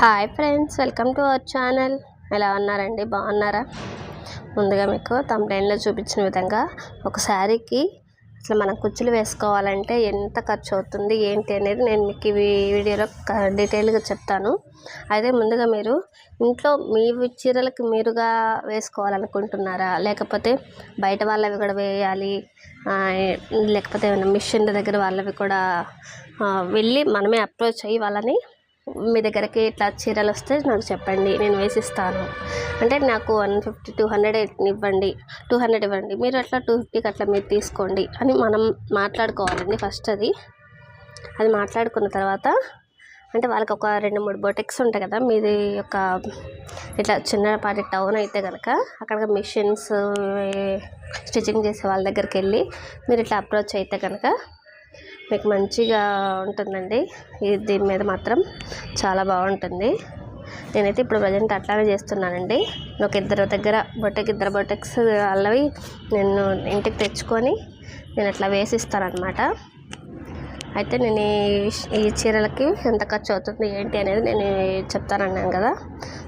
Hi friends welcome to our channel. ఎలా ఉన్నారండి? బాగున్నారా? ముందుగా మీకు తమిళలో చూపించిన విధంగా ఒక శారీకి అసలు మనం కుచ్చులు వేసుకోవాలంటే ఎంత ఖర్చు అవుతుంది ఏంటి అనేది నేను మీకు ఈ వీడియోలో డీటెయిల్గా చెప్తాను. అయితే ముందుగా మీరు ఇంట్లో మీ చీరలకు మీరుగా వేసుకోవాలనుకుంటున్నారా? లేకపోతే బయట వాళ్ళవి కూడా వేయాలి లేకపోతే ఏమైనా మిషన్ దగ్గర వాళ్ళవి కూడా వెళ్ళి మనమే అప్రోచ్ అయ్యి వాళ్ళని మీ దగ్గరికి ఇట్లా చీరలు వస్తే నాకు చెప్పండి నేను వేసిస్తాను. అంటే నాకు వన్ ఫిఫ్టీ టూ హండ్రెడ్ ఇవ్వండి టూ హండ్రెడ్ ఇవ్వండి మీరు అట్లా టూ ఫిఫ్టీకి అట్లా మీరు తీసుకోండి అని మనం మాట్లాడుకోవాలండి ఫస్ట్ అది. అది మాట్లాడుకున్న తర్వాత అంటే వాళ్ళకి ఒక రెండు మూడు బొటెక్స్ ఉంటాయి కదా మీది ఒక ఇట్లా చిన్నపాటి టౌన్ అయితే కనుక అక్కడ మిషన్స్ స్టిచ్చింగ్ చేసే వాళ్ళ దగ్గరికి వెళ్ళి మీరు ఇట్లా అప్రోచ్ అయితే కనుక మీకు మంచిగా ఉంటుందండి. ఇది దీని మీద మాత్రం చాలా బాగుంటుంది. నేనైతే ఇప్పుడు ప్రజెంట్ అట్లానే చేస్తున్నానండి. ఒక ఇద్దరు దగ్గర బొటెక్ ఇద్దరు బొటెక్స్ అల్లవి నేను ఇంటికి తెచ్చుకొని నేను అట్లా వేసిస్తానమాట అయితే నేను ఈ ఈ చీరలకి ఎంత ఖర్చు అవుతుంది ఏంటి అనేది నేను చెప్తానన్నాను కదా.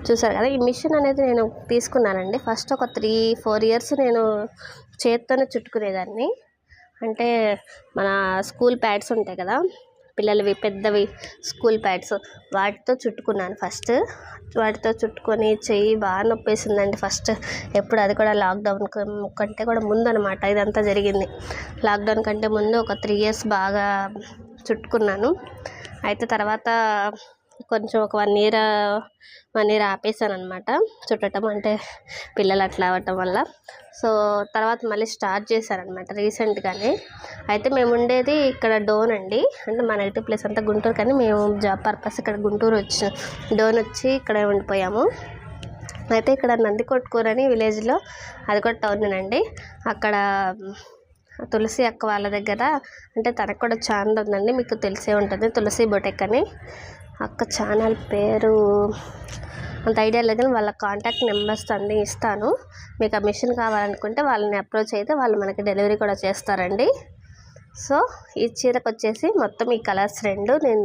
చూసారు కదా ఈ మిషన్ అనేది నేను తీసుకున్నానండి. ఫస్ట్ ఒక త్రీ ఫోర్ ఇయర్స్ నేను చేత్తోనే చుట్టుకునేదాన్ని. అంటే మన స్కూల్ ప్యాడ్స్ ఉంటాయి కదా పిల్లలవి పెద్దవి స్కూల్ ప్యాడ్స్ వాటితో చుట్టుకున్నాను ఫస్ట్. వాటితో చుట్టుకొని చెయ్యి బాగా నొప్పేసిందండి ఫస్ట్. ఎప్పుడు అది కూడా లాక్డౌన్ కంటే కూడా ముందు అనమాట ఇదంతా జరిగింది. లాక్డౌన్ కంటే ముందు ఒక త్రీ ఇయర్స్ బాగా చుట్టుకున్నాను. అయితే తర్వాత కొంచెం ఒక వన్ ఇయర్ వన్ ఇయర్ ఆపేసాను అనమాట చుట్టడం అంటే పిల్లలు అట్లా అవ్వటం వల్ల. సో తర్వాత మళ్ళీ స్టార్ట్ చేశారనమాట రీసెంట్గానే. అయితే మేము ఉండేది ఇక్కడ డోన్ అండి. అంటే మా నెగిటివ్ ప్లేస్ అంతా గుంటూరు కానీ మేము జాబ్ పర్పస్ ఇక్కడ గుంటూరు వచ్చి డోన్ వచ్చి ఇక్కడే ఉండిపోయాము. అయితే ఇక్కడ నందికొట్కూరు అని విలేజ్లో అది కూడా టౌన్నండి అక్కడ తులసి అక్క వాళ్ళ దగ్గర అంటే తనకు కూడా ఛానల్ ఉందండి మీకు తెలిసే ఉంటుంది తులసి బొటెక్ అని. అక్క ఛానల్ పేరు అంత ఐడియా లేదు కానీ వాళ్ళ కాంటాక్ట్ నెంబర్స్ అన్నీ ఇస్తాను. మీకు ఆ మిషన్ కావాలనుకుంటే వాళ్ళని అప్రోచ్ అయితే వాళ్ళు మనకి డెలివరీ కూడా చేస్తారండి. సో ఈ చీరకు వచ్చేసి మొత్తం ఈ కలర్స్ రెండు నేను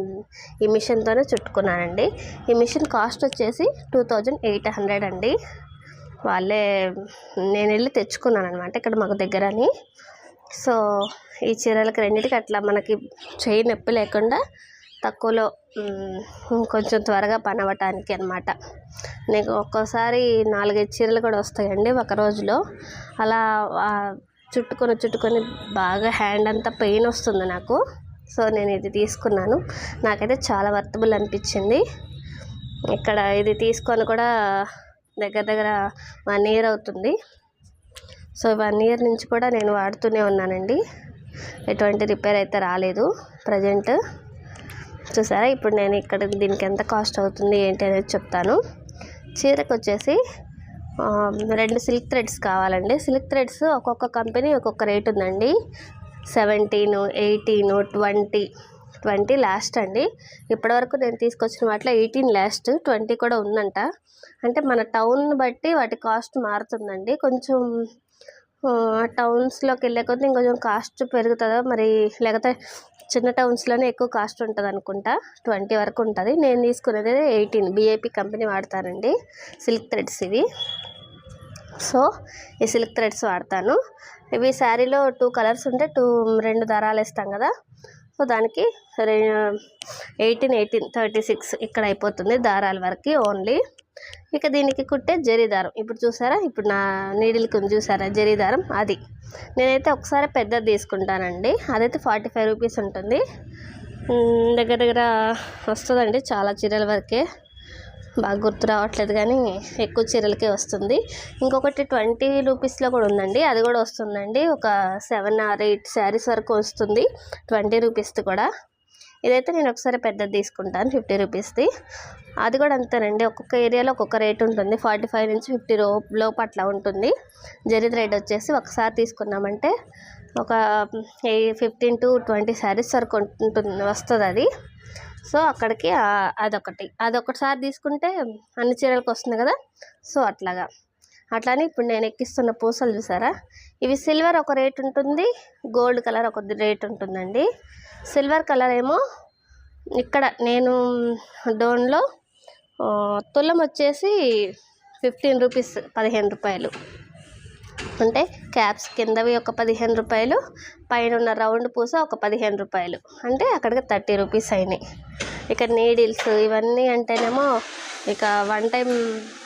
ఈ మిషన్తోనే చుట్టుకున్నానండి. ఈ మిషన్ కాస్ట్ వచ్చేసి టూ థౌజండ్ ఎయిట్ హండ్రెడ్ అండి. వాళ్ళే నేను వెళ్ళి తెచ్చుకున్నాను అనమాట ఇక్కడ మాకు దగ్గరని సో ఈ చీరలకు రెండింటికి అట్లా మనకి చేయి నొప్పి లేకుండా తక్కువలో కొంచెం త్వరగా పని అవ్వటానికి అనమాట నీకు ఒక్కోసారి నాలుగైదు చీరలు కూడా వస్తాయండి ఒక రోజులో. అలా చుట్టుకొని చుట్టుకొని బాగా హ్యాండ్ అంతా పెయిన్ వస్తుంది నాకు. సో నేను ఇది తీసుకున్నాను. నాకైతే చాలా వర్తబుల్ అనిపించింది. ఇక్కడ ఇది తీసుకొని కూడా దగ్గర దగ్గర వన్ ఇయర్ అవుతుంది. సో వన్ ఇయర్ నుంచి కూడా నేను వాడుతూనే ఉన్నానండి. ఎటువంటి రిపేర్ అయితే రాలేదు ప్రజెంట్. చూసారా? ఇప్పుడు నేను ఇక్కడ దీనికి ఎంత కాస్ట్ అవుతుంది ఏంటి అనేది చెప్తాను. చీరకు వచ్చేసి రెండు సిల్క్ థ్రెడ్స్ కావాలండి. సిల్క్ థ్రెడ్స్ ఒక్కొక్క కంపెనీ ఒక్కొక్క రేట్ ఉందండి. Seventeen eighteen twenty twenty last అండి. ఇప్పటివరకు నేను తీసుకొచ్చిన వాటిలో ఎయిటీన్ లాస్ట్ ట్వంటీ కూడా ఉందంట. అంటే మన టౌన్ బట్టి వాటి కాస్ట్ మారుతుందండి. కొంచెం టౌన్స్లోకి వెళ్ళే కొద్దీ ఇంకొంచెం కాస్ట్ పెరుగుతుందో? మరి లేకపోతే చిన్న టౌన్స్లోనే ఎక్కువ కాస్ట్ ఉంటుంది అనుకుంటా ట్వంటీ వరకు ఉంటుంది. నేను తీసుకునేది ఎయిటీన్ బీఏపీ కంపెనీ వాడతానండి. సిల్క్ థ్రెడ్స్ ఇవి. సో ఈ సిల్క్ థ్రెడ్స్ వాడతాను. ఇవి శారీలో టూ కలర్స్ ఉంటే టూ రెండు దారాలు వేస్తాం కదా. సో దానికి ఎయిటీన్ ఎయిటీన్ థర్టీ సిక్స్ ఇక్కడ అయిపోతుంది దారాల వరకు ఓన్లీ ఇక దీనికి కుట్టే జరీదారం. ఇప్పుడు చూసారా? ఇప్పుడు నా నీడిల్కి చూసారా? జరీదారం అది. నేనైతే ఒకసారి పెద్దది తీసుకుంటానండి. అదైతే ఫార్టీ ఫైవ్ రూపీస్ ఉంటుంది దగ్గర దగ్గర వస్తుందండి చాలా చీరల వరకే. బాగా గుర్తు రావట్లేదు కానీ ఎక్కువ చీరలకే వస్తుంది. ఇంకొకటి ట్వంటీ రూపీస్లో కూడా ఉందండి. అది కూడా వస్తుందండి. ఒక సెవెన్ ఆర్ ఎయిట్ శారీస్ వరకు వస్తుంది. ట్వంటీ రూపీస్ది కూడా. ఇదైతే నేను ఒకసారి పెద్దది తీసుకుంటాను ఫిఫ్టీ రూపీస్ది అది కూడా అంతేనండి ఒక్కొక్క ఏరియాలో ఒక్కొక్క రేట్ ఉంటుంది. ఫార్టీ ఫైవ్ నుంచి ఫిఫ్టీ రో లోపు అట్లా ఉంటుంది. జరీ థ్రెడ్ వచ్చేసి ఒకసారి తీసుకున్నామంటే ఒక ఫిఫ్టీన్ టు ట్వంటీ శారీస్ వరకు ఉంటుంది వస్తుంది అది. సో అక్కడికి అదొకటి. అదొకటిసారి తీసుకుంటే అన్ని చీరలకు వస్తుంది కదా సో అట్లాగా. అట్లానే ఇప్పుడు నేను ఎక్కిస్తున్న పూసలు చూసారా? ఇవి సిల్వర్ ఒక రేట్ ఉంటుంది గోల్డ్ కలర్ ఒక రేట్ ఉంటుందండి. సిల్వర్ కలర్ ఏమో ఇక్కడ నేను డోన్లో తులం వచ్చేసి ఫిఫ్టీన్ రూపీస్ పదిహేను రూపాయలు. అంటే క్యాప్స్ కిందవి ఒక పదిహేను రూపాయలు పైన ఉన్న రౌండ్ పూస ఒక పదిహేను రూపాయలు. అంటే అక్కడికి థర్టీ రూపీస్ అయినాయి. ఇక నీడిల్స్ ఇవన్నీ అంటేనేమో ఇక వన్ టైం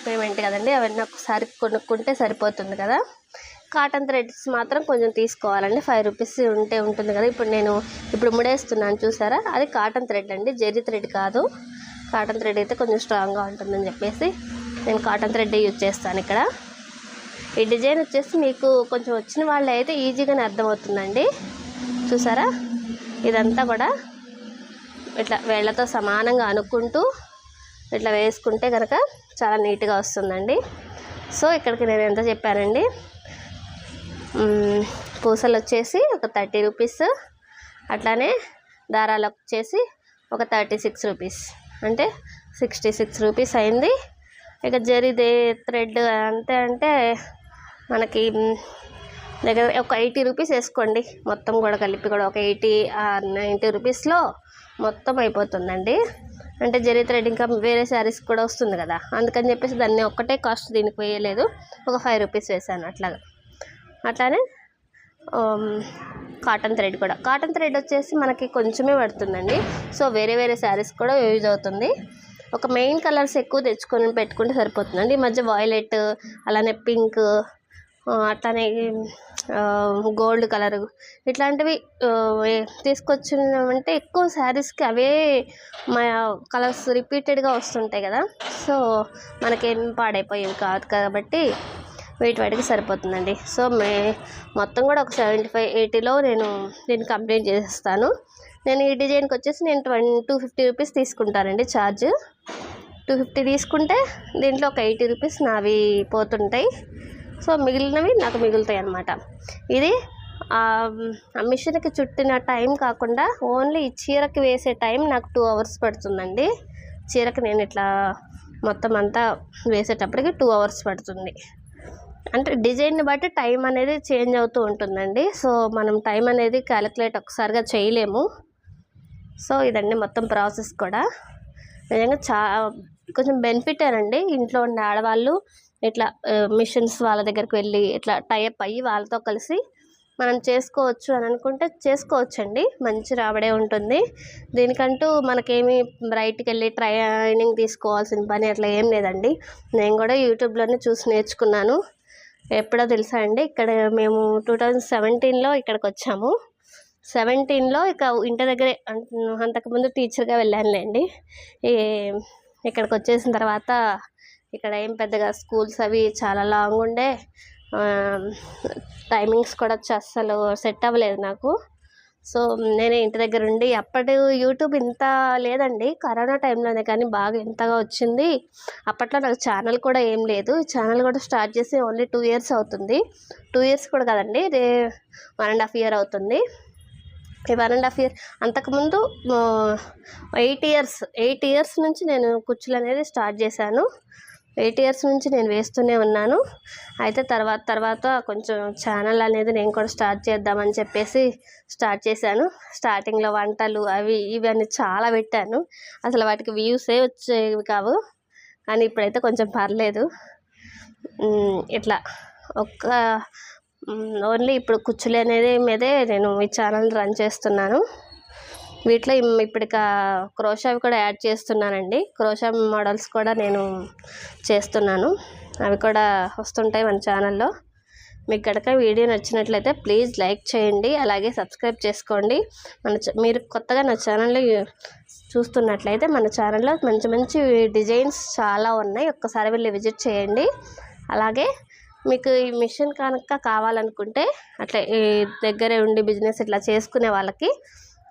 పేమెంట్ కదండి అవన్నీ ఒకసారి కొనుక్కుంటే సరిపోతుంది కదా. కాటన్ థ్రెడ్స్ మాత్రం కొంచెం తీసుకోవాలండి. ఫైవ్ రూపీస్ ఉంటే ఉంటుంది కదా. ఇప్పుడు నేను ఇప్పుడు ముడేస్తున్నాను చూసారా? అది కాటన్ థ్రెడ్ అండి. జెర్రీ థ్రెడ్ కాదు. కాటన్ థ్రెడ్ అయితే కొంచెం స్ట్రాంగ్గా ఉంటుందని చెప్పేసి నేను కాటన్ థ్రెడ్ యూజ్ చేస్తాను ఇక్కడ. ఈ డిజైన్ వచ్చేసి మీకు కొంచెం వచ్చిన వాళ్ళు అయితే ఈజీగానే అర్థమవుతుందండి. చూసారా? ఇదంతా కూడా ఇట్లా వేళ్ళతో సమానంగా అనుకుంటూ ఇట్లా వేసుకుంటే కనుక చాలా నీట్గా వస్తుందండి. సో ఇక్కడికి నేను ఎంత చెప్పానండి? పూసలు వచ్చేసి ఒక థర్టీ రూపీస్. అట్లానే దారాలు వచ్చేసి ఒక థర్టీ సిక్స్ రూపీస్. అంటే సిక్స్టీ సిక్స్ రూపీస్ అయింది. ఇక జరిదే థ్రెడ్ అంతే అంటే మనకి దగ్గర ఒక ఎయిటీ రూపీస్ వేసుకోండి. మొత్తం కూడా కలిపి కూడా ఒక ఎయిటీ నైంటీ రూపీస్లో మొత్తం అయిపోతుందండి. అంటే జరీ థ్రెడ్ ఇంకా వేరే శారీస్ కూడా వస్తుంది కదా. అందుకని చెప్పేసి దాన్ని ఒక్కటే కాస్ట్ దీనికి వేయలేదు. ఒక ఫైవ్ రూపీస్ వేసాను అట్లాగా. అట్లానే um, కాటన్ థ్రెడ్ కూడా. కాటన్ థ్రెడ్ వచ్చేసి మనకి కొంచెమే పడుతుందండి. సో వేరే వేరే శారీస్ కూడా యూజ్ అవుతుంది. ఒక మెయిన్ కలర్స్ ఎక్కువ తెచ్చుకొని పెట్టుకుంటే సరిపోతుందండి. ఈ మధ్య వాయిలెట్ అలానే పింక్ uh, అట్లానే um, గోల్డ్ కలర్ ఇట్లాంటివి uh, తీసుకొచ్చినామంటే ఎక్కువ శారీస్కి అవే మా కలర్స్ రిపీటెడ్గా వస్తుంటాయి కదా. సో మనకేం పాడైపోయేవి కాదు కాబట్టి వెయిట్ వాటికి సరిపోతుందండి. సో మే మొత్తం కూడా ఒక సెవెంటీ ఫైవ్ ఎయిటీలో నేను దీన్ని కంప్లీట్ చేసేస్తాను. నేను ఈ డిజైన్కి వచ్చేసి నేను ట్వంటీ టూ ఫిఫ్టీ రూపీస్ తీసుకుంటానండి ఛార్జ్. టూ ఫిఫ్టీ తీసుకుంటే దీంట్లో ఒక ఎయిటీ రూపీస్ నావి పోతుంటాయి. సో మిగిలినవి నాకు మిగులుతాయి అన్నమాట. ఇది ఆ ఆ మిషన్కి చుట్టిన టైం కాకుండా ఓన్లీ ఈ చీరకి వేసే టైం నాకు టూ అవర్స్ పడుతుందండి. చీరకి నేను ఇట్లా మొత్తం అంతా వేసేటప్పటికి టూ అవర్స్ పడుతుంది. అంటే డిజైన్ని బట్టి టైం అనేది చేంజ్ అవుతూ ఉంటుందండి. సో మనం టైం అనేది క్యాలిక్యులేట్ ఒకసారిగా చేయలేము. సో ఇదండి మొత్తం ప్రాసెస్ కూడా. నిజంగా చా కొంచెం బెనిఫిట్ అండి. ఇంట్లో ఉండే ఆడవాళ్ళు ఇట్లా మిషన్స్ వాళ్ళ దగ్గరికి వెళ్ళి ఇట్లా టైప్ అయ్యి వాళ్ళతో కలిసి మనం చేసుకోవచ్చు అని అనుకుంటే చేసుకోవచ్చండి. మంచి రాబడే ఉంటుంది. దీనికంటూ మనకేమి బయటికి వెళ్ళి ట్రైనింగ్ తీసుకోవాల్సిన పని అట్లా ఏం లేదండి. నేను కూడా యూట్యూబ్లోనే చూసి నేర్చుకున్నాను. ఎప్పుడో తెలుసా అండి? ఇక్కడ మేము టూ థౌజండ్ సెవెంటీన్లో ఇక్కడికి వచ్చాము సెవెంటీన్లో ఇక ఇంటి దగ్గరే అంతకుముందు టీచర్గా వెళ్ళానులేండి ఈ ఇక్కడికి వచ్చేసిన తర్వాత ఇక్కడ ఏం పెద్దగా స్కూల్స్ అవి చాలా లాంగ్ ఉండే టైమింగ్స్ కూడా వచ్చి అస్సలు సెట్ అవ్వలేదు నాకు. సో నేను ఇంటి దగ్గర ఉండి అప్పటి యూట్యూబ్ ఇంత లేదండి. కరోనా టైంలోనే కానీ బాగా ఇంతగా వచ్చింది. అప్పట్లో నాకు ఛానల్ కూడా ఏం లేదు. ఛానల్ కూడా స్టార్ట్ చేసి ఓన్లీ టూ ఇయర్స్ అవుతుంది. టూ ఇయర్స్ కూడా కదండి. రే వన్ అండ్ హాఫ్ ఇయర్ అవుతుంది. వన్ అండ్ హాఫ్ ఇయర్ అంతకుముందు ఎయిట్ ఇయర్స్ ఎయిట్ ఇయర్స్ నుంచి నేను కుర్చీలు అనేది స్టార్ట్ చేశాను. ఎయిట్ ఇయర్స్ నుంచి నేను వేస్తూనే ఉన్నాను. అయితే తర్వాత తర్వాత కొంచెం ఛానల్ అనేది నేను కూడా స్టార్ట్ చేద్దామని చెప్పేసి స్టార్ట్ చేశాను. స్టార్టింగ్లో వంటలు అవి ఇవి అని చాలా పెట్టాను. అసలు వాటికి వ్యూసే వచ్చేవి కావు. కానీ ఇప్పుడైతే కొంచెం పర్లేదు. ఇట్లా ఒక్క ఓన్లీ ఇప్పుడు కుచ్చులు అనేది మీదే నేను ఈ ఛానల్ రన్ చేస్తున్నాను. వీటిలో ఇప్పటికా క్రోషా క్రోషావి కూడా యాడ్ చేస్తున్నానండి. క్రోషా మోడల్స్ కూడా నేను చేస్తున్నాను. అవి కూడా వస్తుంటాయి మన ఛానల్లో. మీకు కనుక వీడియో నచ్చినట్లయితే ప్లీజ్ లైక్ చేయండి. అలాగే సబ్స్క్రైబ్ చేసుకోండి. మన మీరు కొత్తగా నా ఛానల్లో చూస్తున్నట్లయితే మన ఛానల్లో మంచి మంచి డిజైన్స్ చాలా ఉన్నాయి. ఒక్కసారి వెళ్ళి విజిట్ చేయండి. అలాగే మీకు ఈ మిషన్ కనుక కావాలనుకుంటే అట్లా ఈ దగ్గరే ఉండి బిజినెస్ ఇట్లా చేసుకునే వాళ్ళకి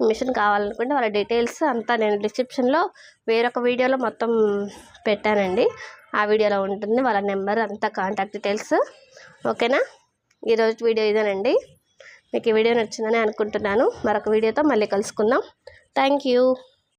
మిషన్ కావాలనుకుంటే వాళ్ళ డీటెయిల్స్ అంతా నేను డిస్క్రిప్షన్లో వేరొక వీడియోలో మొత్తం పెట్టానండి. ఆ వీడియోలో ఉంటుంది వాళ్ళ నెంబర్ అంతా కాంటాక్ట్ డీటెయిల్స్. ఓకేనా? ఈరోజు వీడియో ఇదేనండి. మీకు ఈ వీడియో నచ్చిందని అనుకుంటున్నాను. మరొక వీడియోతో మళ్ళీ కలుసుకుందాం. Thank you.